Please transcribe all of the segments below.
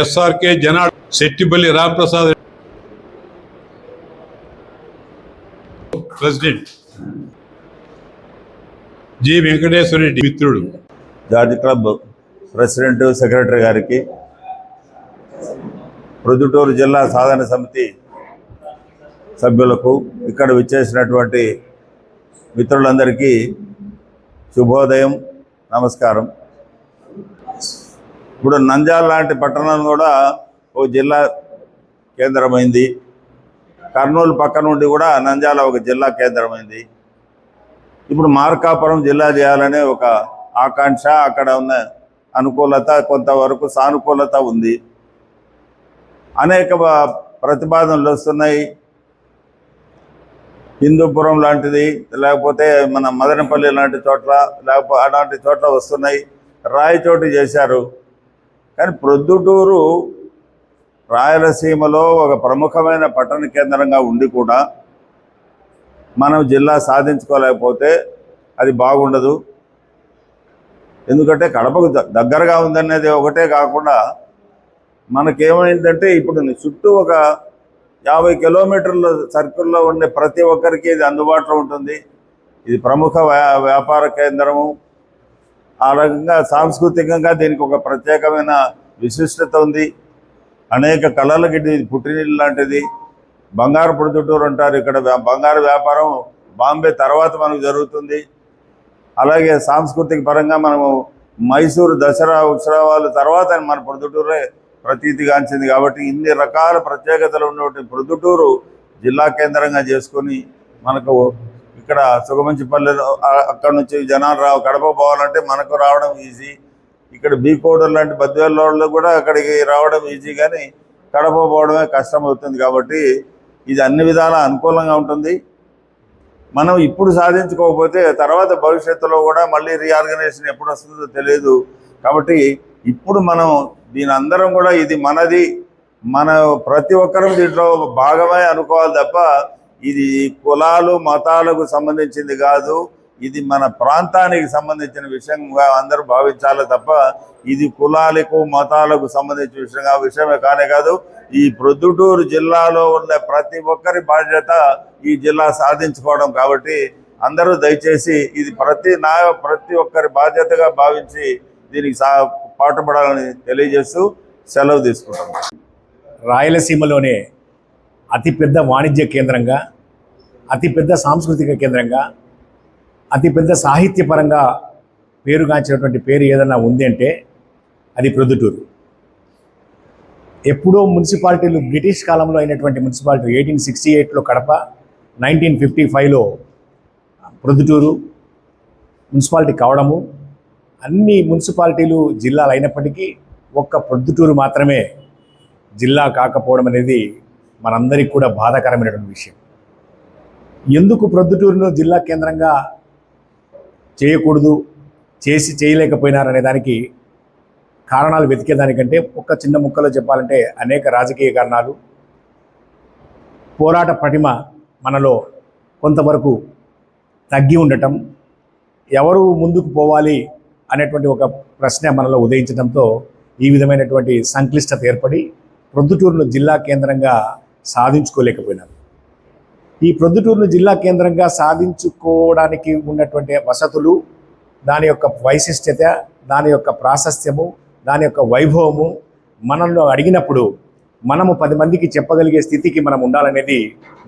SRK Jana Settipalli Ramprasad president. G. Venkateswara Reddy మిత్రుడు. George club president secretary గారికి ప్రొద్దుటూరు జిల్లా సాధన సమితి సభ్యులకు ఇక్కడ విచ్చేసినటువంటి మిత్రులందరికీ శుభోదయం నమస్కారం. ఇప్పుడు నంద్యాల లాంటి పట్టణం కూడా ఓ జిల్లా కేంద్రమైంది. కర్నూలు పక్క నుండి కూడా నంద్యాల ఒక జిల్లా కేంద్రమైంది. ఇప్పుడు మార్కాపురం జిల్లా చేయాలనే ఒక ఆకాంక్ష అక్కడ ఉన్న అనుకూలత కొంతవరకు సానుకూలత ఉంది. అనేక ప్రతిపాదనలు వస్తున్నాయి. హిందూపురం లాంటిది లేకపోతే మన మదనపల్లి లాంటి చోట్ల లేకపోతే అలాంటి చోట్ల వస్తున్నాయి. రాయచోటు చేశారు. కానీ ప్రొద్దుటూరు రాయలసీమలో ఒక ప్రముఖమైన పట్టణ కేంద్రంగా ఉండి కూడా మనం జిల్లా సాధించుకోలేకపోతే అది బాగుండదు. ఎందుకంటే కడపకు ద- దగ్గరగా ఉందనేది ఒకటే కాకుండా మనకేమైందంటే ఇప్పుడు చుట్టూ ఒక యాభై కిలోమీటర్ల సర్కిల్లో ఉండే ప్రతి ఒక్కరికి ఇది అందుబాటులో ఉంటుంది. ఇది ప్రముఖ వ్యా- వ్యాపార కేంద్రము. ఆ రకంగా సాంస్కృతికంగా దీనికి ఒక ప్రత్యేకమైన విశిష్టత ఉంది. అనేక కళలకి ఇది పుట్టినీళ్ళు లాంటిది. బంగారు ప్రొద్దుటూరు అంటారు ఇక్కడ. బంగారు వ్యాపారం బాంబే తర్వాత మనకు జరుగుతుంది. అలాగే సాంస్కృతిక పరంగా మనము మైసూరు దసరా ఉత్సవాలు తర్వాత మన పొద్దుటూరే ప్రతీతిగాంచింది కాబట్టి ఇన్ని రకాల ప్రత్యేకతలు ఉన్నటువంటి ప్రొద్దుటూరు జిల్లా కేంద్రంగా చేసుకొని మనకు ఇక్కడ సుగమంచిపల్లెలో ఆ- అక్కడ నుంచి జనాలు రావు. కడప పోవాలంటే మనకు రావడం ఈజీ ఇక్కడ బీకోడూరు లాంటి బద్వేళ్ళ కూడా అక్కడికి రావడం ఈజీ కానీ కడప పోవడమే కష్టం అవుతుంది కాబట్టి ఇది అన్ని విధాల అనుకూలంగా ఉంటుంది. మనం ఇప్పుడు సాధించుకోకపోతే తర్వాత భవిష్యత్తులో కూడా మళ్ళీ రీఆర్గనైజేషన్ ఎప్పుడు వస్తుందో తెలియదు. కాబట్టి ఇప్పుడు మనం దీని అందరం కూడా ఇది మనది. మన ప్రతి ఒక్కరం దీంట్లో భాగమే అనుకోవాలి తప్ప ఇది కులాలు మతాలకు సంబంధించింది కాదు. ఇది మన ప్రాంతానికి సంబంధించిన విషయంగా అందరూ భావించాలి తప్ప ఇది కులాలకు మతాలకు సంబంధించిన విషయంగా విషయమే కానే కాదు. ఈ ప్రొద్దుటూరు జిల్లాలో ఉన్న ప్రతి ఒక్కరి బాధ్యత ఈ జిల్లా సాధించుకోవడం కాబట్టి అందరూ దయచేసి ఇది ప్రతి నా ప్రతి ఒక్కరి బాధ్యతగా భావించి దీనికి సా పాటుపడాలని తెలియజేస్తూ సెలవు తీసుకుంటాం రాయలసీమలోనే అతిపెద్ద వాణిజ్య కేంద్రంగా అతిపెద్ద సాంస్కృతిక కేంద్రంగా అతిపెద్ద సాహిత్యపరంగా పేరుగాంచినటువంటి పేరు ఏదైనా ఉంది అంటే అది ప్రొద్దుటూరు. ఎప్పుడో మున్సిపాలిటీలు బ్రిటిష్ కాలంలో అయినటువంటి మున్సిపాలిటీ ఎయిటీన్ సిక్స్టీ ఎయిట్లో కడప నైన్టీన్ ఫిఫ్టీ ఫైవ్లో ప్రొద్దుటూరు మున్సిపాలిటీ కావడము అన్ని మున్సిపాలిటీలు జిల్లాలు అయినప్పటికీ ఒక్క ప్రొద్దుటూరు మాత్రమే జిల్లా కాకపోవడం అనేది మనందరికీ కూడా బాధాకరమైనటువంటి విషయం. ఎందుకు ప్రొద్దుటూరును జిల్లా కేంద్రంగా చేయకూడదు చేసి చేయలేకపోయినారనే దానికి కారణాలు వెతికేదానికంటే ఒక చిన్న ముక్కలో చెప్పాలంటే అనేక రాజకీయ కారణాలు. పోరాట పటిమ మనలో కొంతవరకు తగ్గి ఉండటం ఎవరు ముందుకు పోవాలి అనేటువంటి ఒక ప్రశ్న మనలో ఉదయించడంతో ఈ విధమైనటువంటి సంక్లిష్టత ఏర్పడి ప్రొద్దుటూరును జిల్లా కేంద్రంగా సాధించుకోలేకపోయినారు. ఈ ప్రొద్దుటూరును జిల్లా కేంద్రంగా సాధించుకోవడానికి ఉన్నటువంటి వసతులు దాని యొక్క వైశిష్ట్యత దాని యొక్క ప్రాశస్త్యము దాని యొక్క వైభవము మనల్ని అడిగినప్పుడు మనము పది మందికి చెప్పగలిగే స్థితికి మనం ఉండాలనేది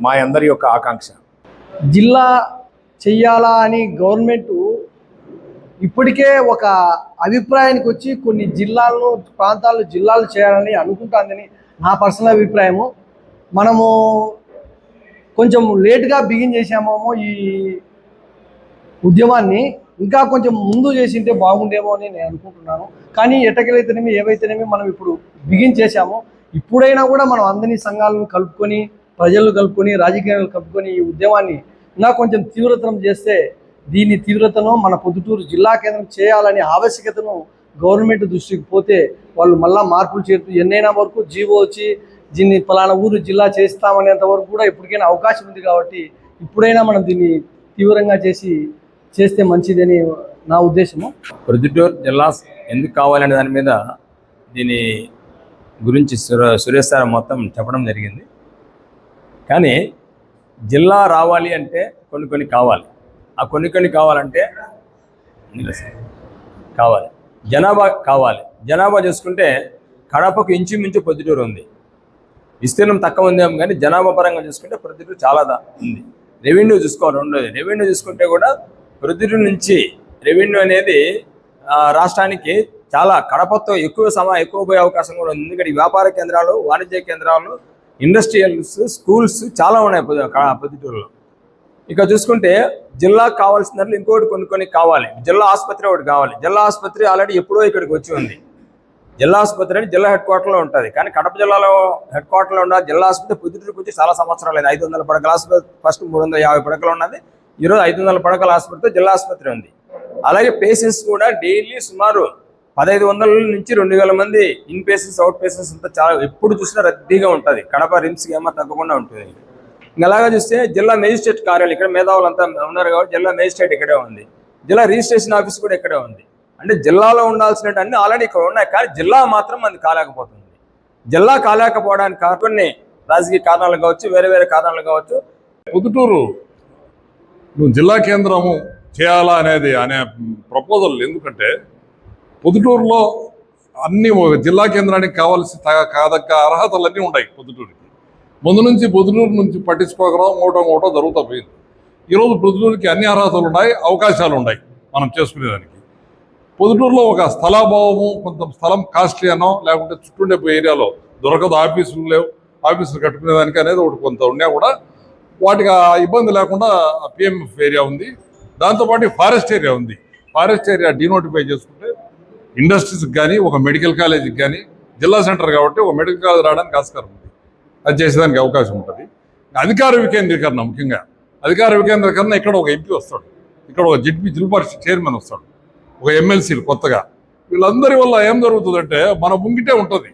మా అందరి యొక్క ఆకాంక్ష. జిల్లా చెయ్యాలా అని గవర్నమెంట్ ఇప్పటికే ఒక అభిప్రాయానికి వచ్చి కొన్ని జిల్లాలను ప్రాంతాల్లో జిల్లాలు చేయాలని అనుకుంటాందని నా పర్సనల్ అభిప్రాయము. మనము కొంచెం లేట్గా బిగిన్ చేసామేమో ఈ ఉద్యమాన్ని ఇంకా కొంచెం ముందు చేసింటే బాగుండేమో అని నేను అనుకుంటున్నాను. కానీ ఎటకెలైతేనేమి ఏవైతేనేమి మనం ఇప్పుడు బిగిన్ చేశామో. ఇప్పుడైనా కూడా మనం అందరినీ సంఘాలను కలుపుకొని ప్రజలను కలుపుకొని రాజకీయాలను కలుపుకొని ఈ ఉద్యమాన్ని ఇంకా కొంచెం తీవ్రతరం చేస్తే దీని తీవ్రతను మన పొద్దుటూరు జిల్లా కేంద్రం చేయాలనే ఆవశ్యకతను గవర్నమెంట్ దృష్టికి పోతే వాళ్ళు మళ్ళా మార్పులు చేస్తూ ఎన్నైనా వరకు జీవో వచ్చి దీన్ని పలానా ఊరు జిల్లా చేస్తామనేంత వరకు కూడా ఇప్పటికైనా అవకాశం ఉంది కాబట్టి ఇప్పుడైనా మనం దీన్ని తీవ్రంగా చేసి చేస్తే మంచిదని నా ఉద్దేశము. ప్రొద్దుటూరు జిల్లా ఎందుకు కావాలనే దాని మీద దీని గురించి సురేష్ సార్ మొత్తం చెప్పడం జరిగింది. కానీ జిల్లా రావాలి అంటే కొన్ని కొన్ని కావాలి. ఆ కొన్ని కొన్ని కావాలంటే కావాలి. జనాభా కావాలి. జనాభా చూసుకుంటే కడపకు ఇంచుమించు పొద్దుటూరు ఉంది. విస్తీర్ణం తక్కువ ఉందేమో కానీ జనాభా పరంగా చూసుకుంటే ప్రొద్దుటూరు చాలా ఉంది. రెవెన్యూ చూసుకోవాలి ఉండదు రెవెన్యూ చూసుకుంటే కూడా ప్రొద్దుటూరు నుంచి రెవెన్యూ అనేది రాష్ట్రానికి చాలా కడపతో ఎక్కువ సమా ఎక్కువ పోయే అవకాశం కూడా ఉంది. ఎందుకంటే వ్యాపార కేంద్రాలు వాణిజ్య కేంద్రాలు ఇండస్ట్రియల్స్ స్కూల్స్ చాలా ఉన్నాయి పొద్దు- పొద్దుటూరులో ఇక చూసుకుంటే జిల్లాకు కావాల్సిన ఇంకోటి కొన్ని కొన్ని కావాలి. జిల్లా ఆసుపత్రి ఒకటి కావాలి. జిల్లా ఆసుపత్రి ఆల్రెడీ ఎప్పుడో ఇక్కడికి వచ్చి ఉంది. జిల్లా ఆసుపత్రి అని జిల్లా హెడ్ క్వార్టర్లో ఉంటుంది. కానీ కడప జిల్లాలో హెడ్ క్వార్టర్లో ఉన్న జిల్లా ఆసుపత్రి పొద్దుటూరుకు వచ్చి చాలా సంవత్సరాలు లేదు ఐదు వందల పడకల ఆసుపత్రి ఫస్ట్ మూడు వందల యాభై పడకలు ఉన్నది. ఈరోజు ఐదు వందల పడకల ఆసుపత్రితో జిల్లా ఆసుపత్రి ఉంది. అలాగే పేషెంట్స్ కూడా డైలీ సుమారు పదహైదు వందల నుంచి రెండు వేల మంది ఇన్ పేషెంట్స్ అవుట్ పేషెంట్స్ అంతా చాలా ఎప్పుడు చూసినా రద్దీగా ఉంటుంది. కడప రిమ్స్కి ఏమో తగ్గకుండా ఉంటుంది. ఇంకా అలాగా చూస్తే జిల్లా మేజిస్ట్రేట్ కార్యాలయం ఇక్కడ మేధావులు అంతా ఉన్నారు కాబట్టి జిల్లా మేజిస్ట్రేట్ ఇక్కడే ఉంది. జిల్లా రిజిస్ట్రేషన్ ఆఫీస్ కూడా ఇక్కడే ఉంది. అంటే జిల్లాలో ఉండాల్సిన అన్ని ఆల్రెడీ ఇక్కడ ఉన్నాయి. కానీ జిల్లా మాత్రం మనది కాలేకపోతుంది. జిల్లా కాలేకపోవడానికి కొన్ని రాజకీయ కారణాలు కావచ్చు వేరే వేరే కారణాలు కావచ్చు. పొద్దుటూరు నువ్వు జిల్లా కేంద్రము చేయాలా అనేది అనే ప్రపోజల్ ఎందుకంటే పొద్దుటూరులో అన్ని జిల్లా కేంద్రానికి కావాల్సి త- కాదక్క అర్హతలన్నీ ఉన్నాయి పొద్దుటూరుకి. ముందు నుంచి పొద్దుటూరు నుంచి పట్టించుకోగలం ఒకటో ఒకటో జరుగుతూ పోయింది. ఈరోజు పొద్దుటూరుకి అన్ని అర్హతలు ఉన్నాయి అవకాశాలు ఉన్నాయి మనం చేసుకునేదానికి. పొదుటూరులో ఒక స్థలాభావము కొంత స్థలం కాస్ట్లీ అనో లేకుంటే చుట్టూండే ఏరియాలో దొరకదు ఆఫీసులు లేవు. ఆఫీసులు కట్టుకునేదానికి అనేది ఒకటి కొంత ఉన్నా కూడా వాటికి ఆ ఇబ్బంది లేకుండా పిఎంఎఫ్ ఏరియా ఉంది. దాంతోపాటు ఫారెస్ట్ ఏరియా ఉంది. ఫారెస్ట్ ఏరియా డినోటిఫై చేసుకుంటే ఇండస్ట్రీస్కి కానీ ఒక మెడికల్ కాలేజీకి కానీ జిల్లా సెంటర్ కాబట్టి ఒక మెడికల్ కాలేజ్ రావడానికి ఆస్కారం ఉంది. అది చేసేదానికి అవకాశం ఉంటుంది. అధికార వికేంద్రీకరణ ముఖ్యంగా. అధికార వికేంద్రీకరణ ఇక్కడ ఒక ఎంపీ వస్తాడు. ఇక్కడ ఒక జిడ్పీ జిల్పర్ చైర్మన్ వస్తాడు. ఒక ఎమ్మెల్సీలు కొత్తగా. వీళ్ళందరి వల్ల ఏం జరుగుతుందంటే మన ముంగిటే ఉంటుంది.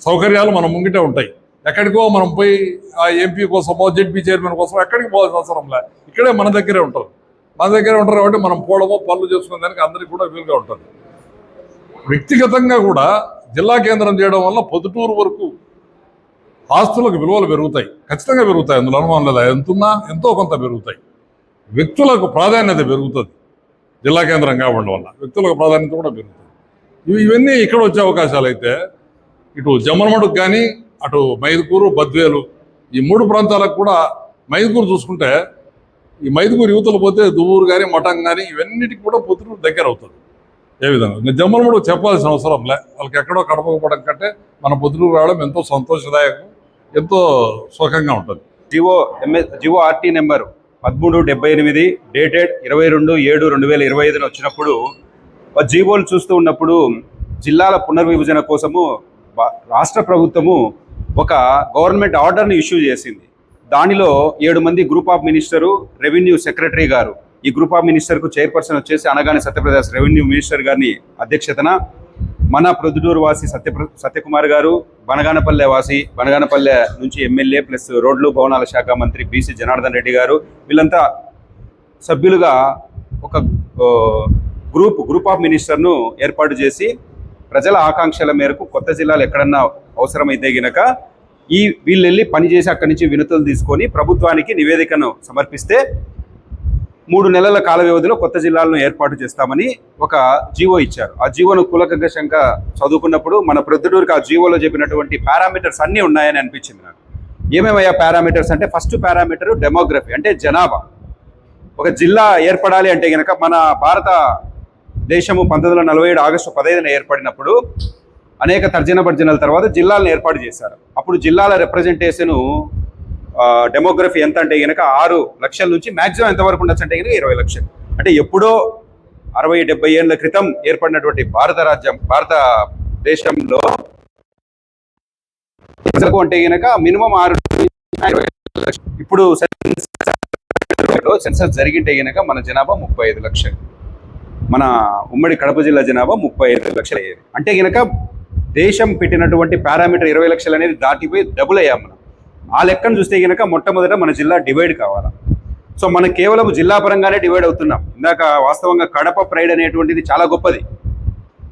సౌకర్యాలు మన ముంగిటే ఉంటాయి. ఎక్కడికో మనం పోయి ఆ ఎంపీ కోసమో జెడ్పీ చైర్మన్ కోసం ఎక్కడికి పోవాల్సిన అవసరం లే. ఇక్కడే మన దగ్గరే ఉంటారు. మన దగ్గరే ఉంటారు కాబట్టి మనం పోవడమో పనులు చేసుకునే దానికి అందరికీ కూడా వీలుగా ఉంటుంది. వ్యక్తిగతంగా కూడా జిల్లా కేంద్రం చేయడం వల్ల పొద్దుటూరు వరకు ఆస్తులకు విలువలు పెరుగుతాయి. ఖచ్చితంగా పెరుగుతాయి. అందులో అనుమానం లేదా? ఎంతున్నా ఎంతో కొంత పెరుగుతాయి. వ్యక్తులకు ప్రాధాన్యత పెరుగుతుంది. జిల్లా కేంద్రం కావడం వల్ల వ్యక్తులకు ప్రాధాన్యత కూడా పెరుగుతుంది. ఇవి ఇవన్నీ ఇక్కడ వచ్చే అవకాశాలు అయితే ఇటు జమ్మనమడుకు కానీ అటు మైదుకూరు బద్వేలు ఈ మూడు ప్రాంతాలకు కూడా మైదుకూరు చూసుకుంటే ఈ మైదుకూరు యువతలు పోతే దువ్వూరు కానీ మఠం కానీ ఇవన్నిటికి కూడా పొద్దుటూరు దగ్గర అవుతుంది ఏ విధంగా? ఇంకా చెప్పాల్సిన అవసరం లే. వాళ్ళకి ఎక్కడో కడపకపోవడం కంటే మన పొద్దుటూరు రావడం ఎంతో సంతోషదాయకం ఎంతో సుఖంగా ఉంటుంది. GO MS GO RT number. పదమూడు డెబ్బై ఎనిమిది డేటెడ్ ఇరవై రెండు ఏడు రెండు వేల ఇరవై ఐదున వచ్చినప్పుడు జీవోలు చూస్తూ ఉన్నప్పుడు జిల్లాల పునర్విభజన కోసము రాష్ట్ర ప్రభుత్వము ఒక గవర్నమెంట్ ఆర్డర్ని ఇష్యూ చేసింది. దానిలో ఏడు మంది group of minister revenue secretary గారు. ఈ గ్రూప్ ఆఫ్ మినిస్టర్కు చైర్పర్సన్ వచ్చేసి అనగానే సత్యప్రదేశ్ రెవెన్యూ మినిస్టర్ గారిని అధ్యక్షతన మన ప్రొద్దుటూరు వాసి సత్య సత్యకుమార్ గారు బనగానపల్లె వాసి బనగానపల్లె నుంచి ఎమ్మెల్యే ప్లస్ రోడ్లు భవనాల శాఖ మంత్రి బీసీ జనార్దన్ రెడ్డి గారు వీళ్ళంతా సభ్యులుగా ఒక గ్రూప్ గ్రూప్ ఆఫ్ మినిస్టర్ను ఏర్పాటు చేసి ప్రజల ఆకాంక్షల మేరకు కొత్త జిల్లాలు ఎక్కడన్నా అవసరమైతే గినక ఈ వీళ్ళు వెళ్ళి పనిచేసి అక్కడి నుంచి వినతులు తీసుకొని ప్రభుత్వానికి నివేదికను సమర్పిస్తే మూడు నెలల కాల వ్యవధిలో కొత్త జిల్లాలను ఏర్పాటు చేస్తామని ఒక జీవో ఇచ్చారు. ఆ జీవోను కులకగ్గ శంక చదువుకున్నప్పుడు మన ప్రొద్దుటూరుకి ఆ జీవోలో చెప్పినటువంటి పారామీటర్స్ అన్నీ ఉన్నాయని అనిపించింది నాకు. ఏమేమయ్యా పారామీటర్స్ అంటే ఫస్ట్ పారామీటర్ డెమోగ్రఫీ అంటే జనాభా. ఒక జిల్లా ఏర్పడాలి అంటే కనుక మన భారత దేశము పంతొమ్మిది వందల నలభై ఏడు ఆగస్టు పదహైదున ఏర్పడినప్పుడు అనేక తర్జన భర్జనల తర్వాత జిల్లాలను ఏర్పాటు చేశారు. అప్పుడు జిల్లాల రిప్రజెంటేషన్ డెమోగ్రఫీ ఎంత అంటే గనక ఆరు లక్షల నుంచి మాక్సిమం ఎంతవరకు ఉండొచ్చు అంటే గనక ఇరవై లక్షలు. అంటే ఎప్పుడో అరవై డెబ్బై ఏళ్ళ క్రితం ఏర్పడినటువంటి భారత రాజ్యం భారత దేశంలో ప్రజలకు అంటే గనక మినిమం ఆరు ఇప్పుడు సెన్సస్ జరిగింటే గనక మన జనాభా ముప్పై ఐదు లక్షలు. మన ఉమ్మడి కడప జిల్లా జనాభా ముప్పై ఐదు లక్షలు. అయ్యేది అంటే గనక దేశం పెట్టినటువంటి పారామీటర్ ఇరవై లక్షలు అనేది దాటిపోయి డబుల్ అయ్యాం మనం. ఆ లెక్కను చూస్తే గనక మొట్టమొదట మన జిల్లా డివైడ్ కావాలి. సో మనం కేవలం జిల్లా పరంగానే డివైడ్ అవుతున్నాం. ఇందాక వాస్తవంగా కడప ప్రైడ్ అనేటువంటిది చాలా గొప్పది.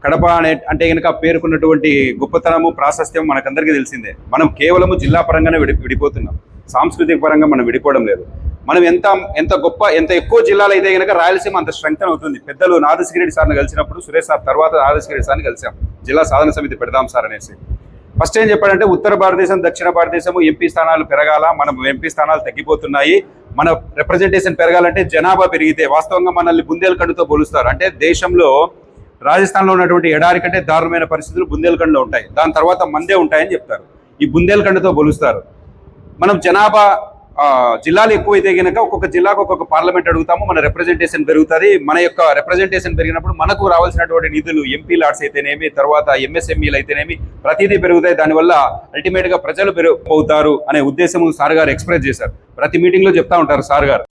కడప అనే అంటే కనుక పేర్కొన్నటువంటి గొప్పతనము ప్రాశస్త్యం మనకందరికీ తెలిసిందే. మనం కేవలము జిల్లా పరంగానే విడి విడిపోతున్నాం. సాంస్కృతిక పరంగా మనం విడిపోవడం లేదు. మనం ఎంత ఎంత గొప్ప ఎంత ఎక్కువ జిల్లాలు అయితే కనుక రాయలసీమ అంత స్ట్రెంగ్త్ అవుతుంది. పెద్దలు నాదశగిరెడ్డి సార్ని కలిసినప్పుడు సురేష్ సార్ తర్వాత నాదశగిరెడ్డి సార్ని కలిసాం. జిల్లా సాధన సమితి పెడదాం సార్ అనేసి. ఫస్ట్ ఏం చెప్పాడంటే ఉత్తర భారతదేశం దక్షిణ భారతదేశము ఎంపీ స్థానాలు పెరగాల మన ఎంపీ స్థానాలు తగ్గిపోతున్నాయి. మన రిప్రజెంటేషన్ పెరగాలంటే జనాభా పెరిగితే వాస్తవంగా మనల్ని బుందేల్ఖండ్తో పోలుస్తారు. అంటే దేశంలో రాజస్థాన్లో ఉన్నటువంటి ఎడారి కంటే దారుణమైన పరిస్థితులు బుందేల్ఖండ్లో ఉంటాయి. దాని తర్వాత మందే ఉంటాయని చెప్తారు. ఈ బుందేల్ఖండ్తో పోలుస్తారు. మనం జనాభా జిల్లాలు ఎక్కువైతే కనుక ఒక్కొక్క జిల్లాకు ఒక్కొక్క పార్లమెంట్ అడుగుతాము మన రిప్రజెంటేషన్ పెరుగుతుంది. మన యొక్క రిప్రజెంటేషన్ పెరిగినప్పుడు మనకు రావాల్సినటువంటి నిధులు ఎంపీ లాట్స్ అయితేనేమి తర్వాత ఎంఎస్ఎంఈలు అయితేనేమి ప్రతిదీ పెరుగుతాయి. దానివల్ల అల్టిమేట్గా ప్రజలు పెరుగు అవుతారు అనే ఉద్దేశం సార్ గారు ఎక్స్ప్రెస్ చేశారు. ప్రతి మీటింగ్లో చెప్తా ఉంటారు సార్ గారు.